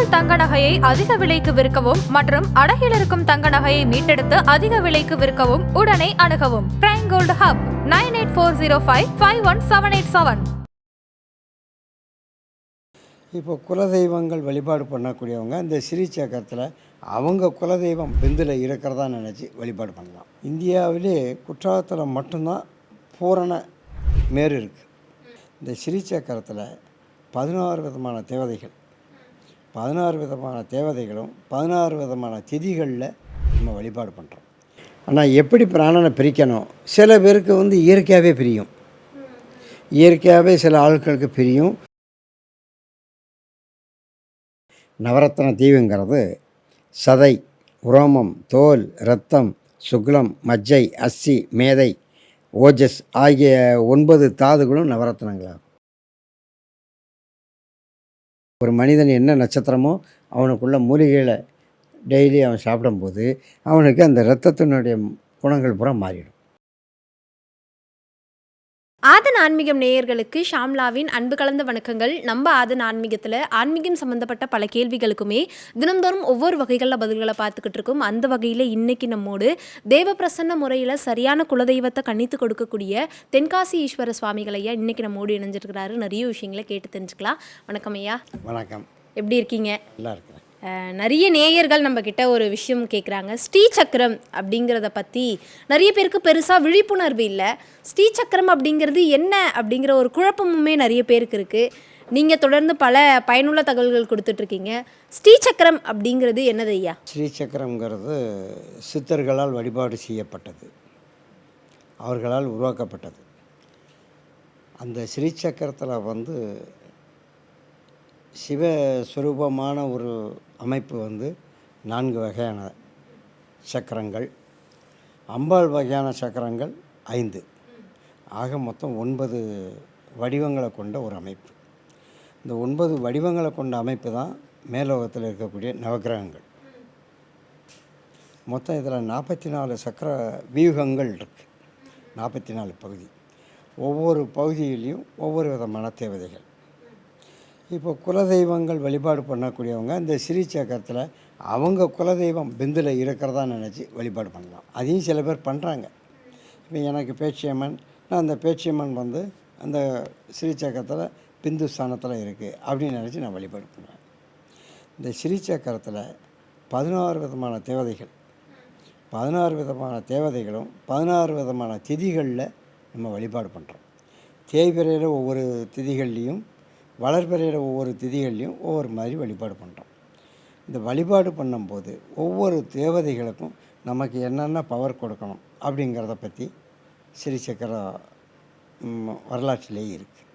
உங்கள் தங்க நகையை அதிக விலைக்கு விற்கவும் மற்றும் அடகில் இருக்கும் தங்க நகையை மீட்டெடுத்து அதிக விலைக்கு விற்கவும் உடனே அணுகவும். Prime gold hub nine eight four zero five five one seven eight seven இப்போ குலதெய்வங்கள் வழிபாடு பண்ணக்கூடியவங்க இந்த ஸ்ரீ அவங்க குலதெய்வம் பிந்தில் இருக்கிறதா நினச்சி வழிபாடு பண்ணலாம். இந்தியாவிலே குற்றாலத்தில் மட்டும்தான் பூரண மேரு இருக்குது இந்த ஸ்ரீசக்கரத்தில் பதினாறு விதமான தேவதைகள் பதினாறு விதமான தேவதைகளும் பதினாறு விதமான திதிகளில் நம்ம வழிபாடு பண்ணுறோம் ஆனால் எப்படி பிராணனை பிரிக்கணும்? சில பேருக்கு வந்து இயற்கையாகவே பிரியும். இயற்கையாகவே சில ஆட்களுக்கு பிரியும். நவரத்ன தீவுங்கிறது சதை உரோமம் தோல் இரத்தம் சுக்லம் மஜ்ஜை அஸ்ஸி மேதை ஓஜஸ் ஆகிய ஒன்பது தாதுகளும் நவரத்னங்களாகும். ஒரு மனிதன் என்ன நட்சத்திரமோ அவனுக்குள்ள மூலிகைகளை டெய்லி அவன் சாப்பிடும்போது அவனுக்கு அந்த இரத்தத்தினுடைய குணங்கள் பூரா மாறிடும். ஆதன் ஆன்மீகம் நேயர்களுக்கு ஷாம்லாவின் அன்பு கலந்த வணக்கங்கள். நம்ம ஆதன் ஆன்மீகத்தில் ஆன்மீகம் சம்மந்தப்பட்ட பல கேள்விகளுக்குமே தினம்தோறும் ஒவ்வொரு வகைகளில் பதில்களை பார்த்துக்கிட்டு இருக்கோம். அந்த வகையில் இன்னைக்கு நம்மோடு தேவப்பிரசன்ன முறையில் சரியான குலதெய்வத்தை கணித்து கொடுக்கக்கூடிய தென்காசி ஈஸ்வர சுவாமிகள் ஐயா இன்னைக்கு நம்மோடு இணைஞ்சிருக்கிறாரு. நிறைய விஷயங்களை கேட்டு தெரிஞ்சுக்கலாம். வணக்கம் ஐயா. வணக்கம். எப்படி இருக்கீங்க? நல்லா இருக்கிறேன். நிறைய நேயர்கள் நம்மக்கிட்ட ஒரு விஷயம் கேட்குறாங்க ஸ்ரீ சக்கரம் அப்படிங்கிறத பற்றி நிறைய பேருக்கு பெருசாக விழிப்புணர்வு இல்லை. ஸ்ரீ சக்கரம் அப்படிங்கிறது என்ன அப்படிங்கிற ஒரு குழப்பமுமே நிறைய பேருக்கு இருக்குது நீங்கள் தொடர்ந்து பல பயனுள்ள தகவல்கள் கொடுத்துட்ருக்கீங்க ஸ்ரீ சக்கரம் அப்படிங்கிறது என்னது ஐயா? ஸ்ரீசக்கரம்ங்கிறது சித்தர்களால் வழிபாடு செய்யப்பட்டது. அவர்களால் உருவாக்கப்பட்டது. அந்த ஸ்ரீ சக்கரத்தில் வந்து சிவஸ்வரூபமான ஒரு அமைப்பு வந்து நான்கு வகையான சக்கரங்கள். அம்பாள் வகையான சக்கரங்கள் ஐந்து. ஆக மொத்தம் ஒன்பது வடிவங்களை கொண்ட ஒரு அமைப்பு. இந்த ஒன்பது வடிவங்களை கொண்ட அமைப்பு தான் மேலோகத்தில் இருக்கக்கூடிய நவக்கிரகங்கள் மொத்தம் இதில் நாற்பத்தி நாலு சக்கர வியூகங்கள் இருக்குது நாற்பத்தி நாலு பகுதி. ஒவ்வொரு பகுதியிலையும் ஒவ்வொரு விதமான தேவதைகள். இப்போ குலதெய்வங்கள் வழிபாடு பண்ணக்கூடியவங்க இந்த ஸ்ரீ சக்கரத்தில் அவங்க குலதெய்வம் பிந்தில் இருக்கிறதா நினச்சி வழிபாடு பண்ணலாம். அதையும் சில பேர் பண்ணுறாங்க இப்போ எனக்கு பேச்சியம்மன் நான் அந்த பேச்சியம்மன் வந்து அந்த ஸ்ரீ சக்கரத்தில் பிந்து ஸ்தானத்தில் இருக்குது அப்படின்னு நினச்சி நான் வழிபாடு பண்ணுவேன் இந்த ஸ்ரீ சக்கரத்தில் பதினாறு விதமான தேவதைகள். பதினாறு விதமான தேவதைகளும் பதினாறு விதமான திதிகளில் நம்ம வழிபாடு பண்ணுறோம் தேய்பிறையில் ஒவ்வொரு திதிகள்லேயும் வளர்பிறையில் ஒவ்வொரு திதிகள்லையும் ஒவ்வொரு மாதிரி வழிபாடு பண்ணுறோம் இந்த வழிபாடு பண்ணும்போது ஒவ்வொரு தேவதைகளுக்கும் நமக்கு என்னென்ன பவர் கொடுக்கணும் அப்படிங்கிறத பற்றி ஸ்ரீ சக்கர வரலாற்றிலேயே இருக்குது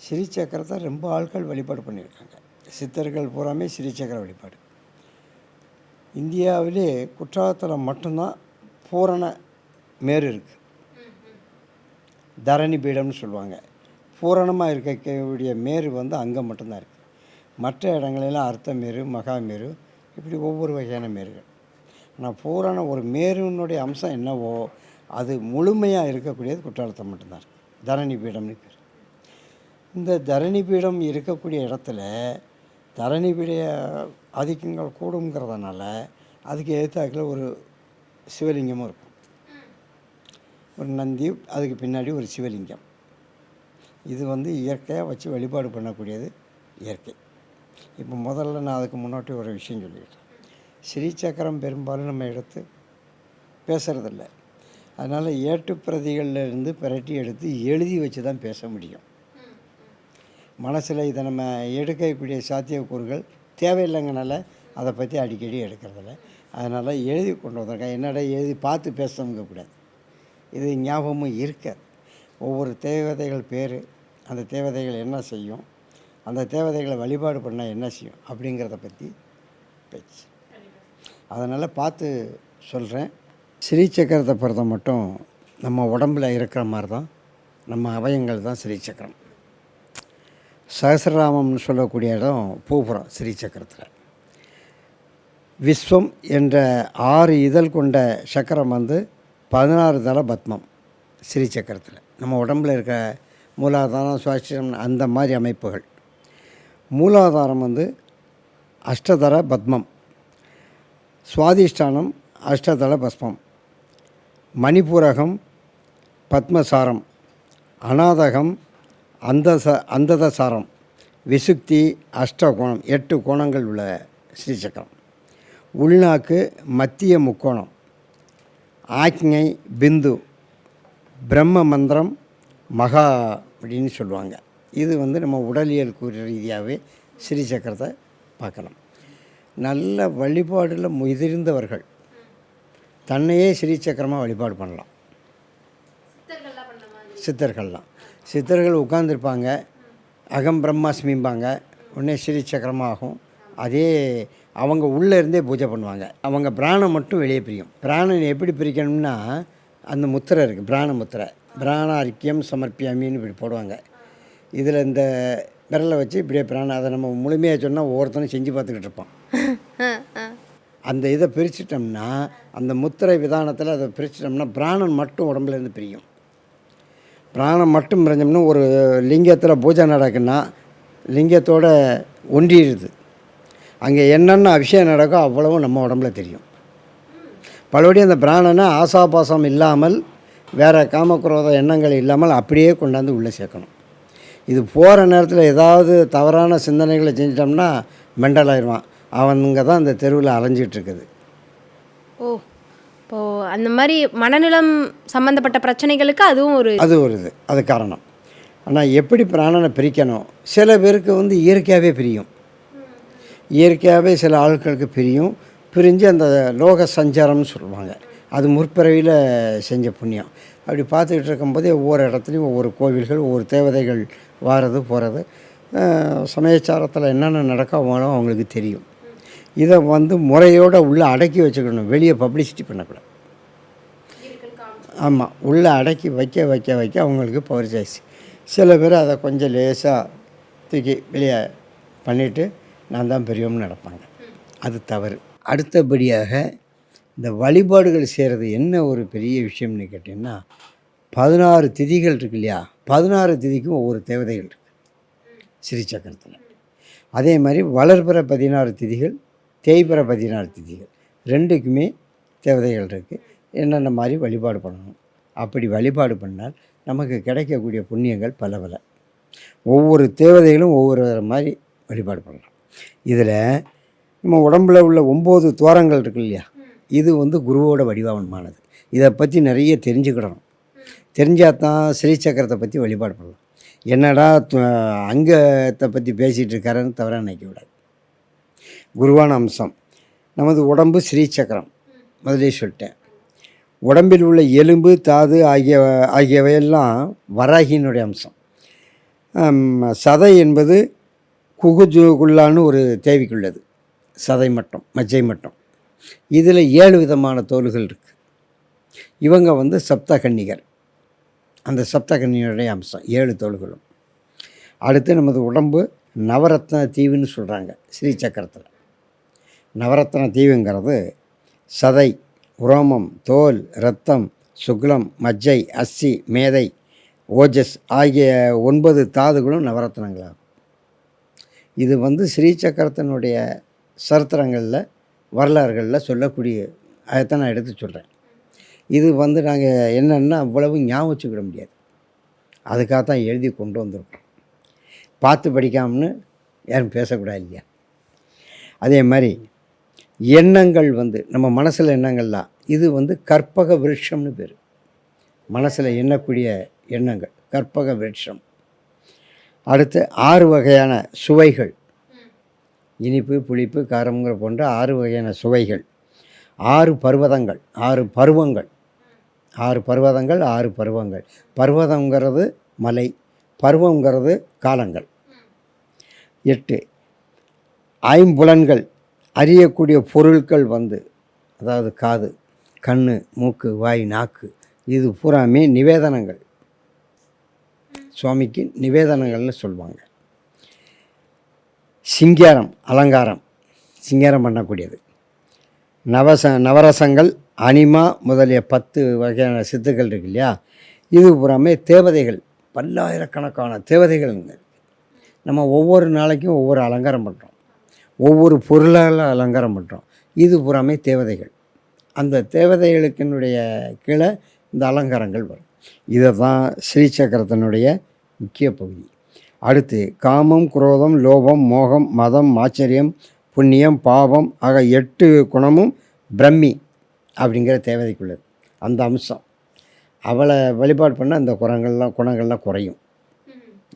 ஸ்ரீ சக்கரத்தை ரொம்ப ஆட்கள் வழிபாடு பண்ணியிருக்காங்க. சித்தர்கள் பூராமே ஸ்ரீ சக்கர வழிபாடு. இந்தியாவிலே குற்றாலத்தில் மட்டும்தான் பூரண மேரு இருக்குது தரணி பீடம்னு சொல்லுவாங்க. பூரணமாக இருக்கக்கூடிய மேரு வந்து அங்கே மட்டும்தான் இருக்குது மற்ற இடங்களெல்லாம் அர்த்த மேரு மகா மேரு இப்படி ஒவ்வொரு வகையான மேருகள். ஆனால் பூரண ஒரு மேருனுடைய அம்சம் என்னவோ அது முழுமையாக இருக்கக்கூடியது குற்றாலத்தை மட்டும்தான் இருக்குது தரணி பீடம்னு பேர். இந்த தரணி பீடம் இருக்கக்கூடிய இடத்துல தரணி பீட ஆதிக்கங்கள் கூடுங்கிறதுனால அதுக்கு எதிர்த்தாக்கில் ஒரு சிவலிங்கமும் இருக்கும். ஒரு நந்தி அதுக்கு பின்னாடி ஒரு சிவலிங்கம். இது வந்து இயற்கையாக வச்சு வழிபாடு பண்ணக்கூடியது இயற்கை. இப்போ முதல்ல நான் அதுக்கு முன்னாடி ஒரு விஷயம் சொல்லிக்கிட்டேன் ஸ்ரீ சக்கரம் பெரும்பாலும் நம்ம எடுத்து பேசுகிறதில்ல அதனால் ஏட்டுப்பிரதிகளில் இருந்து பிரட்டி எடுத்து எழுதி வச்சு தான் பேச முடியும். மனசில் இதை நம்ம எடுக்கக்கூடிய சாத்தியக்கூறுகள் தேவையில்லைங்கனால அதை பற்றி அடிக்கடி எடுக்கிறதில்ல. அதனால் எழுதி கொண்டு வந்திருக்கேன். என்னடா எழுதி பார்த்து பேசணுங்க கூடாது இது ஞாபகமும் இருக்காது. ஒவ்வொரு தேவதைகள் பேர் அந்த தேவதைகள் என்ன செய்யும் அந்த தேவதைகளை வழிபாடு பண்ணால் என்ன செய்யும் அப்படிங்கிறத பற்றி பேச்சு. அதனால் பார்த்து சொல்கிறேன் ஸ்ரீ சக்கரத்தை பொறுத்த மட்டும் நம்ம உடம்புல இருக்கிற மாதிரி தான் நம்ம அவயங்கள் தான் ஸ்ரீ சக்கரம் சகசிரராமம்னு சொல்லக்கூடிய இடம் பூபுரம் ஸ்ரீ சக்கரத்தில் விஸ்வம் என்ற ஆறு இதழ் கொண்ட சக்கரம் வந்து பதினாறு தள பத்மம் ஸ்ரீ சக்கரத்தில் நம்ம உடம்பில் இருக்க மூலாதாரம் சுவாசியம் அந்த மாதிரி அமைப்புகள். மூலாதாரம் வந்து அஷ்டதர பத்மம். சுவாதிஷ்டானம் அஷ்டதள பஸ்மம். மணிபூரகம் பத்மசாரம். அநாதகம் அந்தச அந்ததசாரம். விசுக்தி அஷ்டகோணம் எட்டு கோணங்கள் உள்ள ஸ்ரீசக்கரம். உள்நாக்கு மத்திய முக்கோணம். ஆக்ஞை பிந்து பிரம்ம மந்திரம் மகா அப்படின்னு சொல்லுவாங்க. இது வந்து நம்ம உடலியல் கூறு ரீதியாகவே ஸ்ரீசக்கரத்தை பார்க்கலாம். நல்ல வழிபாடில் முதிர்ந்தவர்கள் தன்னையே ஸ்ரீசக்கரமாக வழிபாடு பண்ணலாம். சித்தர்கள்லாம் சித்தர்கள் உட்காந்துருப்பாங்க அகம் பிரம்மாஸ்மிம்பாங்க உடனே ஸ்ரீ சக்கரமாகும் அதே அவங்க உள்ளே இருந்தே பூஜை பண்ணுவாங்க. அவங்க பிராணம் மட்டும் வெளியே பிரியும். பிராணன் எப்படி பிரிக்கணும்னா அந்த முத்திரை இருக்குது பிராண முத்திரை. பிராணாரிக்கியம் சமர்ப்பியாமின்னு இப்படி போடுவாங்க. இதில் இந்த விரலை வச்சு இப்படியே பிராணம் அதை நம்ம முழுமையாக சொன்னால் ஒவ்வொருத்தனும் செஞ்சு பார்த்துக்கிட்டு இருப்பான். அந்த இதை பிரிச்சிட்டோம்னா அந்த முத்திரை விதானத்தில் அதை பிரிச்சிட்டோம்னா பிராணன் மட்டும் உடம்புல இருந்து பிரியும். பிராணம் மட்டும் பிரிஞ்சோம்னா ஒரு லிங்கத்தில் பூஜை நடக்குன்னா லிங்கத்தோட ஒன்றிடுது அங்கே என்னென்ன அபிஷேகம் நடக்கோ அவ்வளவும் நம்ம உடம்புல தெரியும். பலபடி அந்த பிராணனை ஆசாபாசம் இல்லாமல் வேறு காமக்ரோத எண்ணங்கள் இல்லாமல் அப்படியே கொண்டாந்து உள்ளே சேர்க்கணும். இது போகிற நேரத்தில் ஏதாவது தவறான சிந்தனைகளை செஞ்சிட்டோம்னா மெண்டல் ஆயிடுவான். அவனுங்க தான் அந்த தெருவில் அலைஞ்சிட்டு இருக்குது. ஓ இப்போது அந்த மாதிரி மனநலம் சம்மந்தப்பட்ட பிரச்சனைகளுக்கு அதுவும் ஒரு அது ஒரு இது. அது காரணம். ஆனால் எப்படி பிராணனை பிரிக்கணும்? சில பேருக்கு வந்து இயற்கையாகவே பிரியும். இயற்கையாகவே சில ஆட்களுக்கு பிரியும். பிரிஞ்சு அந்த லோக சஞ்சாரம்னு சொல்லுவாங்க. அது முற்பிறவியில் செஞ்ச புண்ணியம். அப்படி பார்த்துக்கிட்டு இருக்கும்போதே ஒவ்வொரு இடத்துலையும் ஒவ்வொரு கோவில்கள் ஒவ்வொரு தேவதைகள் வாரது போகிறது சமயச்சாரத்தில் என்னென்ன நடக்காமோ அவங்களுக்கு தெரியும். இதை வந்து முறையோடு உள்ளே அடக்கி வச்சுக்கணும். வெளியே பப்ளிசிட்டி பண்ணக்கூடாது. ஆமாம் உள்ளே அடக்கி வைக்க வைக்க வைக்க அவங்களுக்கு பவர் ஜாஸ்தி. சில பேர் அதை கொஞ்சம் லேசாக தூக்கி வெளியே பண்ணிவிட்டு நான் தான் பெரியவன்னு நடப்பாங்க. அது தவறு. அடுத்தபடியாக இந்த வழிபாடுகள் செய்கிறது என்ன ஒரு பெரிய விஷயம்னு கேட்டிங்கன்னா பதினாறு திதிகள் இருக்கு இல்லையா? பதினாறு திதிக்கும் ஒவ்வொரு தேவதைகள் இருக்குது ஸ்ரீ சக்கரத்தில் அதே மாதிரி வளர்பிற பதினாறு திதிகள் தேய்பிற பதினாறு திதிகள். ரெண்டுக்குமே தேவதைகள் இருக்குது என்னென்ன மாதிரி வழிபாடு பண்ணணும்? அப்படி வழிபாடு பண்ணால் நமக்கு கிடைக்கக்கூடிய புண்ணியங்கள் பல பல. ஒவ்வொரு தேவதைகளும் ஒவ்வொரு மாதிரி வழிபாடு பண்ணலாம். இதில் நம்ம உடம்புல உள்ள ஒம்பது துவாரங்கள் இருக்கு இல்லையா? இது வந்து குருவோட வடிவமானது. இதை பற்றி நிறைய தெரிஞ்சுக்கிடணும். தெரிஞ்சால் தான் ஸ்ரீ சக்கரத்தை பற்றி வழிபாடு பண்ணலாம். என்னடா அங்கத்தை பற்றி பேசிகிட்டு இருக்காருன்னு தவிர நினைக்க விடாது குருவான அம்சம். நமது உடம்பு ஸ்ரீ சக்கரம். முதலே சொல்லிட்டேன். உடம்பில் உள்ள எலும்பு தாது ஆகிய ஆகியவையெல்லாம் வராகியினுடைய அம்சம். சதை என்பது குகுஜுகுல்லான்னு ஒரு தேவிக்குள்ளது. சதை மட்டம் மஜ்ஜை மட்டம். இதில் ஏழு விதமான தோல்கள் இருக்குது இவங்க வந்து சப்தகன்னிகர் அந்த சப்தகன்னியருடைய அம்சம் ஏழு தோள்களும் அடுத்து நமது உடம்பு நவரத்ன தீவுன்னு சொல்கிறாங்க ஸ்ரீ சக்கரத்தில். நவரத்ன தீவுங்கிறது சதை உரோமம் தோல் இரத்தம் சுக்லம் மஜ்ஜை அஸ்ஸி மேதை ஓஜஸ் ஆகிய ஒன்பது தாதுகளும் நவரத்னங்களாகும். இது வந்து ஸ்ரீ சக்கரத்தினுடைய சரித்திரங்களில் வரலாறுகளில் சொல்லக்கூடிய அதைத்தான் நான் எடுத்து சொல்கிறேன் இது வந்து நாங்கள் என்னென்னா அவ்வளவு ஞாபகம் வச்சுக்கிட முடியாது. அதுக்காக தான் எழுதி கொண்டு வந்திருக்கோம். பார்த்து படிக்காமன்னு யாரும் பேசக்கூடாது இல்லையா? அதே மாதிரி எண்ணங்கள் வந்து நம்ம மனசில் எண்ணங்கள்லாம் இது வந்து கற்பக விருட்சம்னு பேர். மனசில் எண்ணக்கூடிய எண்ணங்கள் கற்பக விருட்சம். அடுத்து ஆறு வகையான சுவைகள். இனிப்பு புளிப்பு காரம்ங்கிற போன்ற ஆறு வகையான சுவைகள். ஆறு பர்வதங்கள் ஆறு பருவங்கள். ஆறு பர்வதங்கள் ஆறு பருவங்கள். பர்வதங்கிறது மலை பருவங்கிறது காலங்கள். எட்டு ஐம்புலன்கள் அறியக்கூடிய பொருட்கள் வந்து அதாவது காது கண் மூக்கு வாய் நாக்கு இது பூராமே நிவேதனங்கள். சுவாமிக்கு நிவேதனங்கள்னு சொல்லுவாங்க சிங்காரம் அலங்காரம் சிங்காரம் பண்ணக்கூடியது. நவச நவரசங்கள் அனிமா முதலிய பத்து வகையான சித்துக்கள் இருக்கு இல்லையா? இது பூராமே தேவதைகள் பல்லாயிரக்கணக்கான தேவதைகள் நம்ம ஒவ்வொரு நாளைக்கும் ஒவ்வொரு அலங்காரம் பண்ணுறோம் ஒவ்வொரு பொருளால் அலங்காரம் பண்ணுறோம் இது பூராமே தேவதைகள். அந்த தேவதைகளுக்கினுடைய கீழே இந்த அலங்காரங்கள் வரும். இதை தான் ஸ்ரீசக்கரத்தினுடைய முக்கிய பகுதி. அடுத்து காமம் குரோதம் லோபம் மோகம் மதம் ஆச்சரியம் புண்ணியம் பாவம் ஆக எட்டு குணமும் பிரம்மி அப்படிங்கிற தேவதைக்குள்ளது. அந்த அம்சம். அவளை வழிபாடு பண்ண அந்த குணங்கள்லாம் குணங்கள்லாம் குறையும்.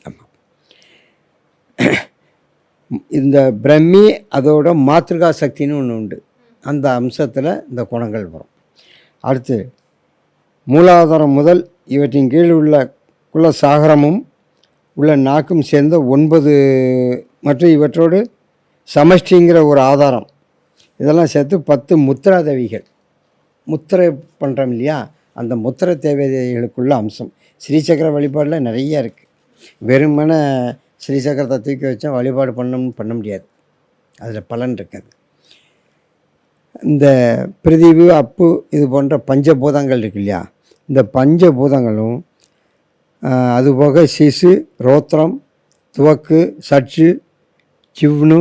ஆமாம் இந்த பிரம்மி அதோட மாத்திருகா சக்தின்னு ஒன்று உண்டு. அந்த அம்சத்தில் இந்த குணங்கள் வரும். அடுத்து மூலாதாரம் முதல் இவற்றின் கீழ் உள்ள குல சாகரமும் உள்ள நாக்கும் சேர்ந்த ஒன்பது மற்றும் இவற்றோடு சமஷ்டிங்கிற ஒரு ஆதாரம். இதெல்லாம் சேர்த்து பத்து முத்திராதேவிகள். முத்திரை பண்ணுறோம் இல்லையா? அந்த முத்திரை தேவதைகளுக்குள்ள அம்சம். ஸ்ரீசக்கர வழிபாடில் நிறைய இருக்குது வெறுமனே ஸ்ரீசக்கரத்தை தூக்கி வச்சா வழிபாடு பண்ணணும்னு பண்ண முடியாது. அதில் பலன் இருக்காது. இந்த பிரிதிவு அப்பு இது போன்ற பஞ்சபூதங்கள் இருக்கு இல்லையா? இந்த பஞ்சபூதங்களும் அதுபோக சிசு ரோத்திரம் துவக்கு சற்று சிவ்னு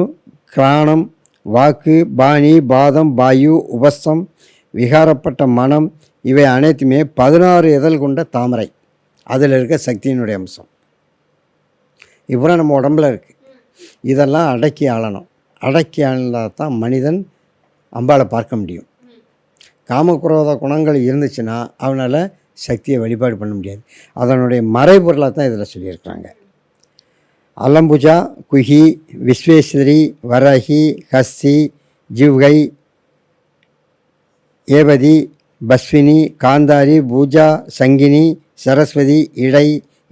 கிராணம் வாக்கு பாணி பாதம் வாயு உபஸ்தம் விகாரப்பட்ட மனம் இவை அனைத்துமே பதினாறு இதழ் கொண்ட தாமரை. அதில் இருக்க சக்தியினுடைய அம்சம். இவ்வளோ நம்ம உடம்புல இருக்குது இதெல்லாம் அடக்கி ஆளணும். அடக்கி ஆளால் தான் மனிதன் அம்பாவை பார்க்க முடியும். காமக்குரோத குணங்கள் இருந்துச்சுன்னா அவனால் சக்தியை வழிபாடு பண்ண முடியாது. அதனுடைய மறைபொருளாக தான் இதில் சொல்லியிருக்கிறாங்க. அலம்புஜா குஹி விஸ்வேஸ்வரி வரஹி ஹஸ்தி ஜிவ்கை ஏவதி பஸ்வினி காந்தாரி பூஜா சங்கினி சரஸ்வதி இடை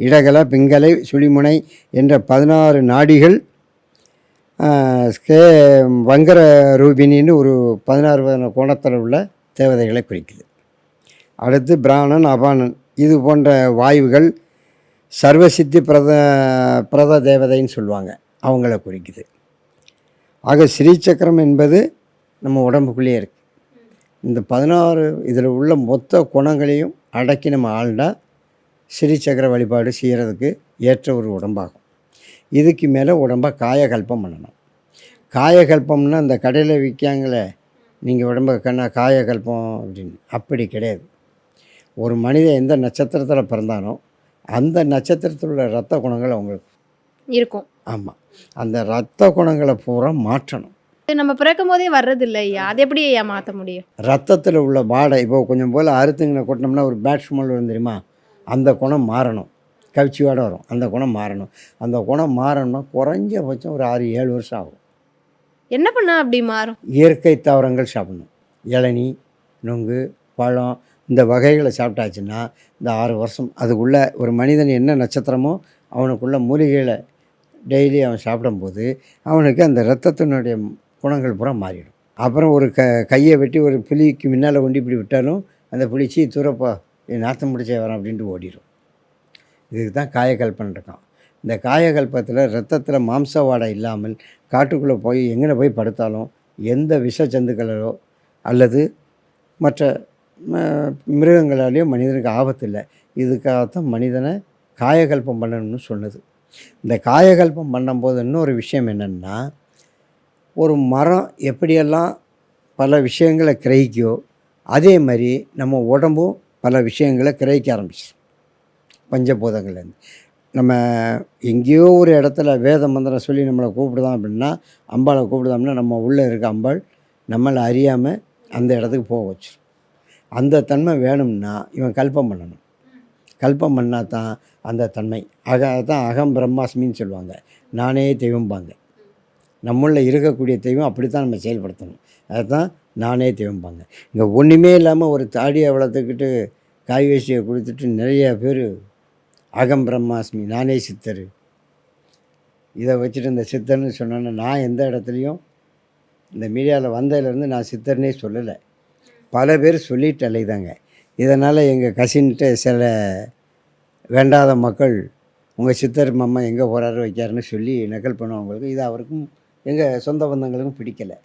இடகல பிங்கலை சுழிமுனை என்ற பதினாறு நாடிகள் வங்கர ரூபினின்னு ஒரு பதினாறு கோணத்தில் உள்ள தேவதைகளை குறிக்குது. அடுத்து பிராணன் அபானன் இது போன்ற வாயுகள் சர்வசித்தி பிரத பிரத தேவதைன்னு சொல்லுவாங்க. அவங்கள குறிக்குது. ஆக ஸ்ரீசக்கரம் என்பது நம்ம உடம்புக்குள்ளேயே இருக்குது இந்த பதினாறு இதில் உள்ள மொத்த குணங்களையும் அடக்கி நம்ம ஆள்னா ஸ்ரீசக்கர வழிபாடு செய்கிறதுக்கு ஏற்ற ஒரு உடம்பாகும். இதுக்கு மேலே உடம்பை காயகல்பம் பண்ணணும். காயகல்பம்னா அந்த கடையில் விற்காங்களே நீங்கள் உடம்பை கண்ணா காயகல்பம் அப்படின்னு. அப்படி கிடையாது. ஒரு மனிதன் எந்த நட்சத்திரத்தில் பிறந்தானோ அந்த நட்சத்திரத்தில் உள்ள இரத்த குணங்கள் அவங்களுக்கு இருக்கும். ஆமாம் அந்த இரத்த குணங்களை பூரா மாற்றணும். நம்ம பிறக்கும் போதே வர்றது இல்லை ஐயா. அது எப்படி ஐயா மாற்ற முடியும்? ரத்தத்தில் உள்ள வாடை இப்போ கொஞ்சம் போல் அறுத்துங்கின கொட்டினோம்னா ஒரு பேட் ஸ்மெல் வரும் தெரியுமா? அந்த குணம் மாறணும். கவிச்சி வாடை வரும். அந்த குணம் மாறணும். அந்த குணம் மாறணும்னா குறைஞ்சபட்சம் ஒரு ஆறு ஏழு வருஷம் ஆகும். என்ன பண்ணா அப்படி மாறும்? இயற்கை தாவரங்கள் சாப்பிடணும். இளநீ நுங்கு பழம் இந்த வகைகளை சாப்பிட்டாச்சுன்னா இந்த ஆறு வருஷம் அதுக்குள்ளே ஒரு மனிதன் என்ன நட்சத்திரமோ அவனுக்குள்ள மூலிகைகளை டெய்லி அவன் சாப்பிடும்போது அவனுக்கு அந்த இரத்தத்தினுடைய குணங்கள் பூரா மாறிடும். அப்புறம் ஒரு க கையை வெட்டி ஒரு புலிக்கு முன்னால் கொண்டு இப்படி விட்டாலும் அந்த புலி சீ தூரப்பா என் நாத்தம் முடிச்சே வரான் அப்படின்ட்டு ஓடிடும் இதுக்கு தான் காயக்கல்பன் இருக்கான். இந்த காயகல்பத்தில் ரத்தத்தில் மாம்ச வாடை இல்லாமல் காட்டுக்குள்ளே போய் எங்கே போய் படுத்தாலும் எந்த விஷ ஜந்துக்களோ அல்லது மற்ற மிருகங்களாலேயோ மனிதனுக்கு ஆபத்து இல்லை இதுக்காகத்தான் மனிதனை காயகல்பம் பண்ணணும்னு சொன்னது. இந்த காயகல்பம் பண்ணும்போது இன்னொரு விஷயம் என்னென்னா ஒரு மரம் எப்படியெல்லாம் பல விஷயங்களை கிரகிக்கோ அதே மாதிரி நம்ம உடம்பும் பல விஷயங்களை கிரகிக்க ஆரம்பிச்சிடும் பஞ்சபூதங்கள்லேருந்து. நம்ம எங்கேயோ ஒரு இடத்துல வேத மந்திரம் சொல்லி நம்மளை கூப்பிடுதான் அப்படின்னா அம்பாளை கூப்பிடுதோம்னா நம்ம உள்ளே இருக்க அம்பாள் நம்மளை அறியாமல் அந்த இடத்துக்கு போக வச்சிடும் அந்த தன்மை வேணும்னா இவன் கல்பம் பண்ணணும். கல்பம் பண்ணால் தான் அந்த தன்மை. அக அதான் அகம் பிரம்மாஸ்மின்னு சொல்லுவாங்க. நானே தெய்வம்பாங்க நம்மள இருக்கக்கூடிய தெய்வம் அப்படி தான் நம்ம செயல்படுத்தணும். அதுதான் நானே தெய்வம்பாங்க இங்கே ஒன்றுமே இல்லாமல் ஒரு தாடியை வளர்த்துக்கிட்டு காய் வேசியை கொடுத்துட்டு நிறைய பேர் அகம் பிரம்மாஸ்மி நானே சித்தர். இதை வச்சுட்டு இந்த சித்தர்னு சொன்னோன்னா நான் எந்த இடத்துலையும் இந்த மீடியாவில் வந்ததுலேருந்து நான் சித்தர்னே சொல்லலை. பல பேர் சொல்லிட்டு அலைதாங்க. இதனால் எங்கள் கசின்ட்டு சில வேண்டாத மக்கள் உங்கள் சித்தர் மாமா எங்கே போகிறாரு வைக்காருன்னு சொல்லி நக்கல் பண்ணவங்களுக்கு இது அவருக்கும் எங்கள் சொந்த பந்தங்களுக்கும் பிடிக்கலை.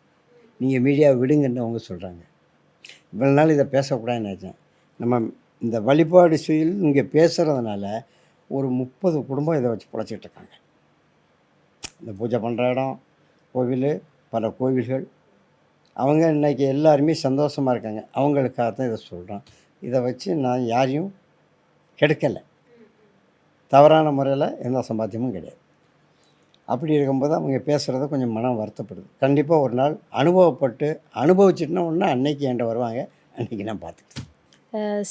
நீங்கள் மீடியா விடுங்கன்னு அவங்க சொல்கிறாங்க இவ்வளோ நாள் இதை பேசக்கூடாதுன்னு நினச்சேன். நம்ம இந்த வழிபாடு செயல் இங்கே பேசுகிறதுனால ஒரு முப்பது குடும்பம் இதை வச்சு பிழைச்சிட்ருக்காங்க இந்த பூஜை பண்ணுற இடம் கோவில் பல கோவில்கள் அவங்க இன்னைக்கு எல்லாருமே சந்தோஷமாக இருக்காங்க. அவங்களுக்காக தான் இதை சொல்கிறோம் இதை வச்சு நான் யாரையும் கெடுக்கலை. தவறான முறையில் எந்த சம்பாத்தியமும் கிடையாது. அப்படி இருக்கும்போது அவங்க பேசுகிறத கொஞ்சம் மனம் வருத்தப்படுது. கண்டிப்பாக ஒரு நாள் அனுபவப்பட்டு அனுபவிச்சுட்டுனா ஒன்று அன்னைக்கு என்கிட்ட வருவாங்க. அன்னைக்கு நான் பார்த்துக்கிட்டேன்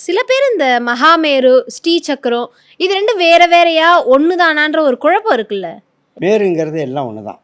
சில பேர் இந்த மகாமேரு ஸ்ரீ சக்கரம் இது ரெண்டும் வேற வேறையா ஒன்று தானான்ற ஒரு குழப்பம் இருக்குல்ல? மேருங்கிறது எல்லாம் ஒன்று தான்